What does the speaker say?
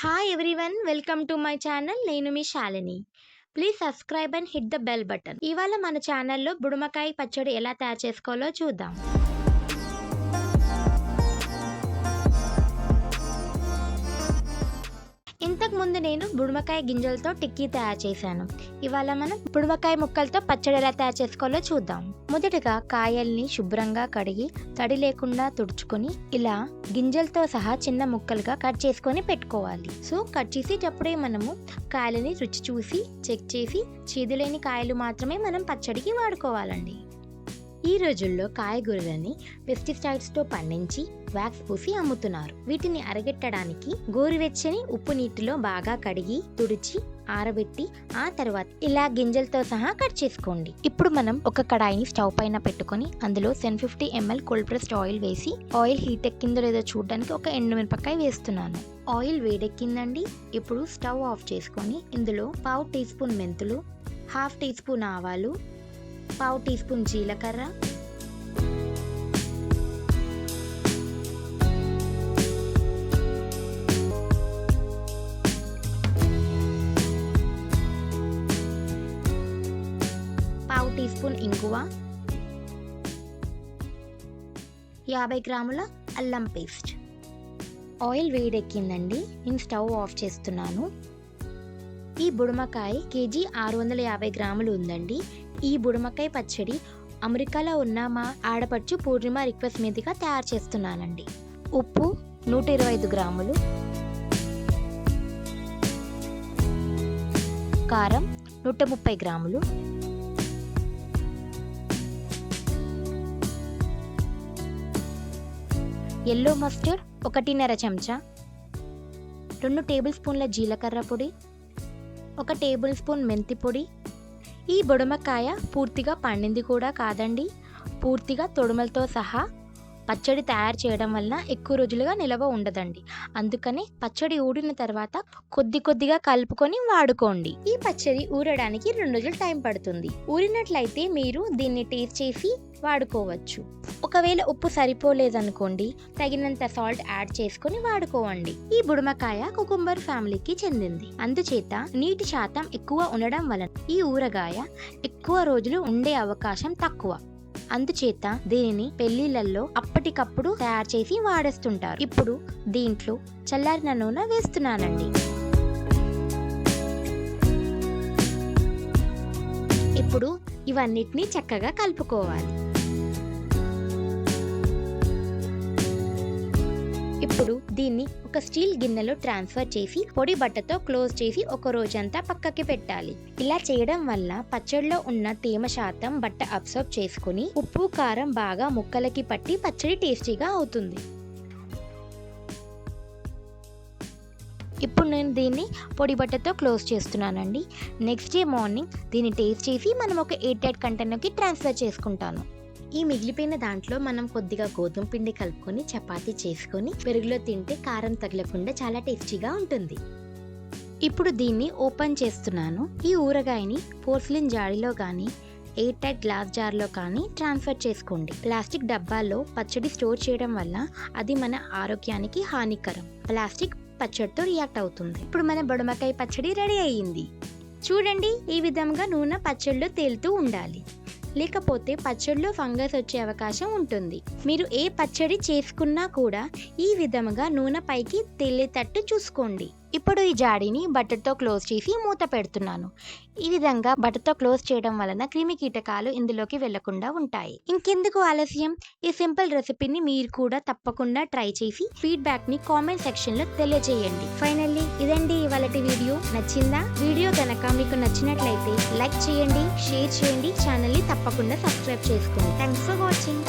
Hi everyone welcome to my channel నేను మీ Shalini please subscribe and hit the bell button ఇవాళ మన ఛానల్లో బుడమకాయ పచ్చడి ఎలా తయారు చేసుకోవాలో చూద్దాం. ఇంతకుముందు నేను బుడమకాయ గింజలతో టిక్కీ తయారు చేశాను. ఇవాళ మనం బుడమకాయ ముక్కలతో పచ్చడి ఎలా తయారు చేసుకోవాలో చూద్దాం. మొదటగా కాయల్ని శుభ్రంగా కడిగి తడి లేకుండా తుడుచుకొని ఇలా గింజలతో సహా చిన్న ముక్కలుగా కట్ చేసుకొని పెట్టుకోవాలి. సో కట్ చేసేటప్పుడే మనము కాయలని రుచి చూసి చెక్ చేసి చీదులేని కాయలు మాత్రమే మనం పచ్చడికి వాడుకోవాలండి. ఈ రోజుల్లో కాయగూరలని పెస్టిసైడ్స్తో పండించి వ్యాక్స్ పూసి అమ్ముతున్నారు. వీటిని అరగెట్టడానికి గోరువెచ్చని ఉప్పు నీటిలో బాగా కడిగి తుడిచి ఆరబెట్టి ఆ తర్వాత ఇలా గింజలతో సహా కట్ చేసుకోండి. ఇప్పుడు మనం ఒక కడాయిని స్టవ్ పైన పెట్టుకొని అందులో seven fifty ML cold pressed oil వేసి ఆయిల్ హీట్ ఎక్కిందో లేదో చూడడానికి ఒక ఎండుమిరపకాయ వేస్తున్నాను. ఆయిల్ వేడెక్కిందండి. ఇప్పుడు స్టవ్ ఆఫ్ చేసుకొని ఇందులో పావు టీ స్పూన్ మెంతులు హాఫ్ టీ స్పూన్ ఆవాలు పావు టీ స్పూన్ జీలకర్ర. పావు టీ స్పూన్ ఇంగువ. యాభై గ్రాముల అల్లం పేస్ట్. ఆయిల్ వేడెక్కిందండి. నేను స్టవ్ ఆఫ్ చేస్తున్నాను. ఈ బుడమకాయ కేజీ ఆరు వందల యాభై గ్రాములు ఉందండి. ఈ బుడమకాయ పచ్చడి అమెరికాలో ఉన్న మా ఆడపడుచు పూర్ణిమ రిక్వెస్ట్ మీదుగా తయారు చేస్తున్నానండి. ఉప్పు నూట ఇరవై ఐదు గ్రాములు. కారం నూట ముప్పై గ్రాములు. ఎల్లో మస్టర్డ్ ఒకటిన్నర చెంచా. రెండు టేబుల్ స్పూన్ల జీలకర్ర పొడి. ఒక టేబుల్ స్పూన్ మెంతి పొడి. ఈ బుడమకాయ పూర్తిగా పండింది కూడా కాదండి. పూర్తిగా తొడుమలతో సహా పచ్చడి తయారు చేయడం వలన ఎక్కువ రోజులుగా నిలవ ఉండదండి. అందుకని పచ్చడి ఊడిన తర్వాత కొద్ది కొద్దిగా కలుపుకొని వాడుకోండి. ఈ పచ్చడి ఊరడానికి రెండు రోజులు టైం పడుతుంది. ఊరినట్లయితే మీరు దీన్ని టేస్ట్ చేసి వాడుకోవచ్చు. ఒకవేళ ఉప్పు సరిపోలేదనుకోండి తగినంత సాల్ట్ యాడ్ చేసుకొని వాడుకోవండి. ఈ బుడమకాయ కుకుంబర్ ఫ్యామిలీకి చెందింది. అందుచేత నీటి శాతం ఎక్కువ ఉండడం వలన ఈ ఊరగాయ ఎక్కువ రోజులు ఉండే అవకాశం తక్కువ. అందుచేత దీనిని పెళ్ళిళ్ళలో అప్పటికప్పుడు తయారు చేసి వాడేస్తుంటారు. ఇప్పుడు దీంట్లో చల్లారిన నూనె వేస్తున్నానండి. ఇప్పుడు ఇవన్నిటిని చక్కగా కలుపుకోవాలి. ఇప్పుడు దీన్ని ఒక స్టీల్ గిన్నెలో ట్రాన్స్ఫర్ చేసి పొడి బట్టతో క్లోజ్ చేసి ఒక రోజంతా పక్కకి పెట్టాలి. ఇలా చేయడం వల్ల పచ్చడిలో ఉన్న తేమ శాతం బట్ట అబ్సర్బ్ చేసుకుని ఉప్పు కారం బాగా ముక్కలకి పట్టి పచ్చడి టేస్టీగా అవుతుంది. ఇప్పుడు నేను దీన్ని పొడి బట్టతో క్లోజ్ చేస్తున్నానండి. నెక్స్ట్ డే మార్నింగ్ దీన్ని టేస్ట్ చేసి మనం ఒక ఎయిట్ ఎయిట్ కంటైనర్కి ట్రాన్స్ఫర్ చేసుకుంటాను. ఈ మిగిలిపోయిన దాంట్లో మనం కొద్దిగా గోధుమ పిండి కలుపుకొని చపాతీ చేసుకొని పెరుగులో తింటే కారం తగలకుండా చాలా టేస్టీగా ఉంటుంది. ఇప్పుడు దీన్ని ఓపెన్ చేస్తున్నాను. ఈ ఊరగాయని పోర్సిలిన్ జాడీలో కానీ ఎయిర్ టైట్ గ్లాస్ జార్లో కానీ ట్రాన్స్ఫర్ చేసుకోండి. ప్లాస్టిక్ డబ్బాల్లో పచ్చడి స్టోర్ చేయడం వల్ల అది మన ఆరోగ్యానికి హానికరం. ప్లాస్టిక్ పచ్చడితో రియాక్ట్ అవుతుంది. ఇప్పుడు మన బొడమకాయ పచ్చడి రెడీ అయ్యింది. చూడండి ఈ విధంగా నూనె పచ్చడిలో తేలుతూ ఉండాలి. లేకపోతే పచ్చడిలో ఫంగస్ వచ్చే అవకాశం ఉంటుంది. మీరు ఏ పచ్చడి చేసుకున్నా కూడా ఈ విధముగా నూనె పైకి తేలేటట్టు చూసుకోండి. ఇప్పుడు ఈ జాడీని బట్టర్తో క్లోజ్ చేసి మూత పెడుతున్నాను. ఈ విధంగా బట్టర్తో క్లోజ్ చేయడం వలన క్రిమి కీటకాలు ఇందులోకి వెళ్ళకుండా ఉంటాయి. ఇంకెందుకు ఆలస్యం? ఈ సింపుల్ రెసిపీని మీరు కూడా తప్పకుండా ట్రై చేసి ఫీడ్బ్యాక్ని కామెంట్ సెక్షన్లో తెలియజేయండి. ఫైనల్లీ ఇదండి ఇవాళ వీడియో. నచ్చిందా? వీడియో కనుక మీకు నచ్చినట్లయితే లైక్ చేయండి షేర్ చేయండి ఛానల్ని తప్పకుండా సబ్స్క్రైబ్ చేసుకోండి. Thanks for watching.